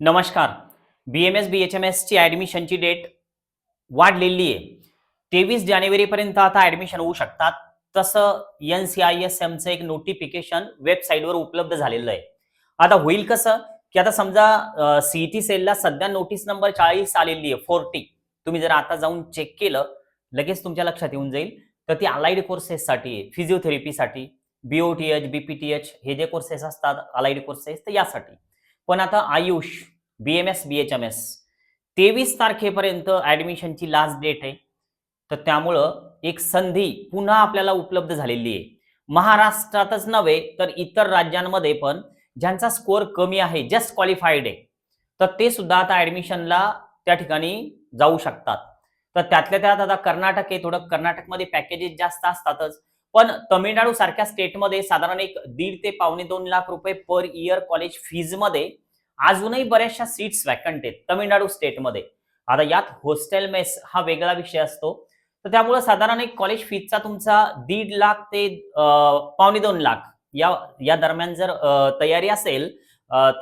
नमस्कार. B M S B H M एसची ॲडमिशनची डेट वाढलेली आहे. तेवीस जानेवारीपर्यंत आता ॲडमिशन होऊ शकतात. तसं एन सी आय एस एमचं एक नोटिफिकेशन वेबसाईटवर उपलब्ध झालेलं आहे. आता होईल कसं? की आता समजा सी टी सेलला सध्या नोटीस नंबर चाळीस आलेली आहे फोर्टी तुम्ही जर आता जाऊन चेक केलं लगेच तुमच्या लक्षात येऊन जाईल. तर ती अलाइड कोर्सेससाठी आहे फिजिओथेरपीसाठी B T H B P T H हे जे कोर्सेस असतात अलाइड कोर्सेस तर यासाठी. पण आता AYUSH B M S B H M S तेवीस तारखेपर्यंत ॲडमिशनची लास्ट डेट आहे. तर त्यामुळं एक संधी पुन्हा आपल्याला उपलब्ध झालेली आहे. महाराष्ट्रातच नव्हे तर इतर राज्यांमध्ये पण ज्यांचा स्कोअर कमी आहे जस्ट क्वालिफाईड आहे तर ते सुद्धा आता ॲडमिशनला त्या ठिकाणी जाऊ शकतात. तर त्यातल्या त्यात आता कर्नाटक आहे थोडं कर्नाटकमध्ये पॅकेजेस जास्त असतातच. पण तमिळनाडू सारख्या स्टेटमध्ये साधारण एक दीड ते पावणे दोन लाख रुपये पर इयर कॉलेज फीजमध्ये अजूनही बऱ्याचशा सीट्स वॅकंट आहेत तमिळनाडू स्टेटमध्ये. आता यात हॉस्टेल मेस हा वेगळा विषय असतो. तर त्यामुळे साधारण एक कॉलेज फीजचा तुमचा दीड लाख ते पावणे दोन लाख या या दरम्यान जर तयारी असेल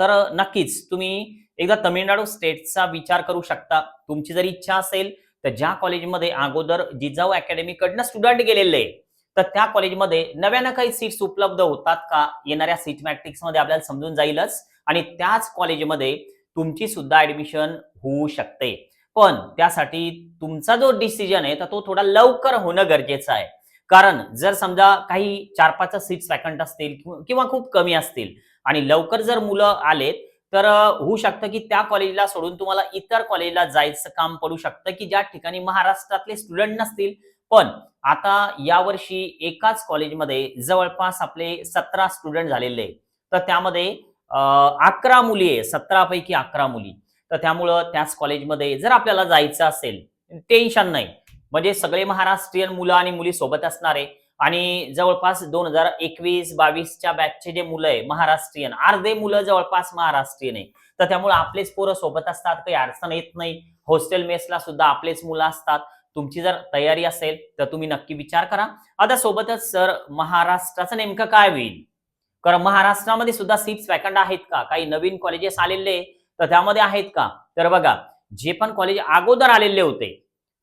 तर नक्कीच तुम्ही एकदा तमिळनाडू स्टेटचा विचार करू शकता. तुमची जर इच्छा असेल तर ज्या कॉलेजमध्ये अगोदर जिजाऊ अकॅडमीकडनं स्टुडंट गेलेले तर त्या कॉलेजमध्ये नव्यानं काही सीट्स उपलब्ध होतात का? येणाऱ्या सीट मॅट्रिक्समध्ये आपल्याला समजून जाईलच. आणि त्याच कॉलेजमध्ये तुमची सुद्धा ऍडमिशन होऊ शकते. पण त्यासाठी तुमचा जो डिसिजन आहे तर तो थोडा लवकर होणं गरजेचं आहे. कारण जर समजा काही चार पाच सीट्स वॅकंट असतील किंवा- खूप कमी असतील आणि लवकर जर मुलं आलेत तर होऊ शकतं की त्या कॉलेजला सोडून तुम्हाला इतर कॉलेजला जायचं काम पडू शकतं की ज्या ठिकाणी महाराष्ट्रातले स्टुडंट नसतील पण आता यावर्षी एकाच कॉलेजमध्ये जवळपास आपले सतरा स्टुडंट झालेले आहे. तर त्यामध्ये अकरा मुली आहे सतरापैकी अकरा मुली. तर त्यामुळं त्याच कॉलेजमध्ये जर आपल्याला जायचं असेल टेन्शन नाही. म्हणजे सगळे महाराष्ट्रीयन मुलं आणि मुली सोबत असणारे आणि जवळपास दोन हजार एकवीस बावीसच्या बॅचचे जे मुलं आहे महाराष्ट्रीयन अर्धे मुलं जवळपास महाराष्ट्रीयन आहे तर त्यामुळे आपलेच पोरं सोबत असतात काही अडचण येत नाही. हॉस्टेल मेसला सुद्धा आपलेच मुलं असतात. तुमची जर तयारी असेल तर तुम्ही नक्की विचार करा. आता सोबतच सर महाराष्ट्राचं नेमकं काय होईल? कारण महाराष्ट्रामध्ये सुद्धा सीट्स वॅकंट आहेत का? काही नवीन कॉलेजेस आलेले तर त्यामध्ये आहेत का? तर बघा जे पण कॉलेज अगोदर आलेले होते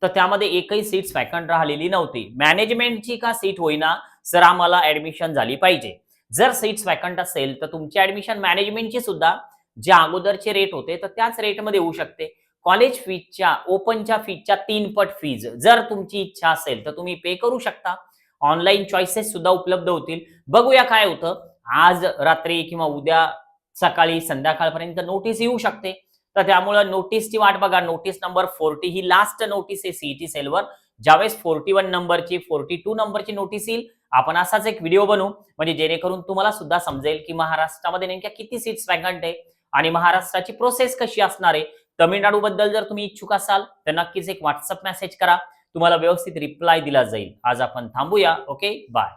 तर त्यामध्ये एकही सीट्स वॅकंट राहिलेली नव्हती. मॅनेजमेंटची का सीट होईना? सर आम्हाला ऍडमिशन झाली पाहिजे. जर सीट्स वॅकंट असेल तर तुमची ऍडमिशन मॅनेजमेंटची सुद्धा जे अगोदरचे रेट होते तर त्याच रेटमध्ये होऊ शकते. कॉलेज फीजच्या ओपनच्या फीजच्या तीन पट फीज. जर तुमची इच्छा असेल तर तुम्ही पे करू शकता. ऑनलाईन चॉईसेस सुद्धा उपलब्ध होतील. बघूया काय होतं. आज रात्री किंवा उद्या सकाळी संध्याकाळपर्यंत नोटीस येऊ शकते. तर त्यामुळं नोटीसची वाट बघा. नोटीस नंबर फोर्टी ही लास्ट नोटीस आहे सीईटी सेलवर ज्यावेळेस फोर्टी वन नंबरची फोर्टी टू नंबरची नोटीस येईल आपण असाच एक व्हिडिओ बनवू. म्हणजे जेणेकरून तुम्हाला सुद्धा समजेल की महाराष्ट्रामध्ये नेमक्या किती सीट्स वॅकंट आहे आणि महाराष्ट्राची प्रोसेस कशी असणार आहे. तमिळनाडूबद्दल जर तुम्ही इच्छुक असाल तर नक्कीच एक व्हॉट्सअप मेसेज करा. तुम्हाला व्यवस्थित रिप्लाय दिला जाईल. आज आपण थांबूया. Okay bye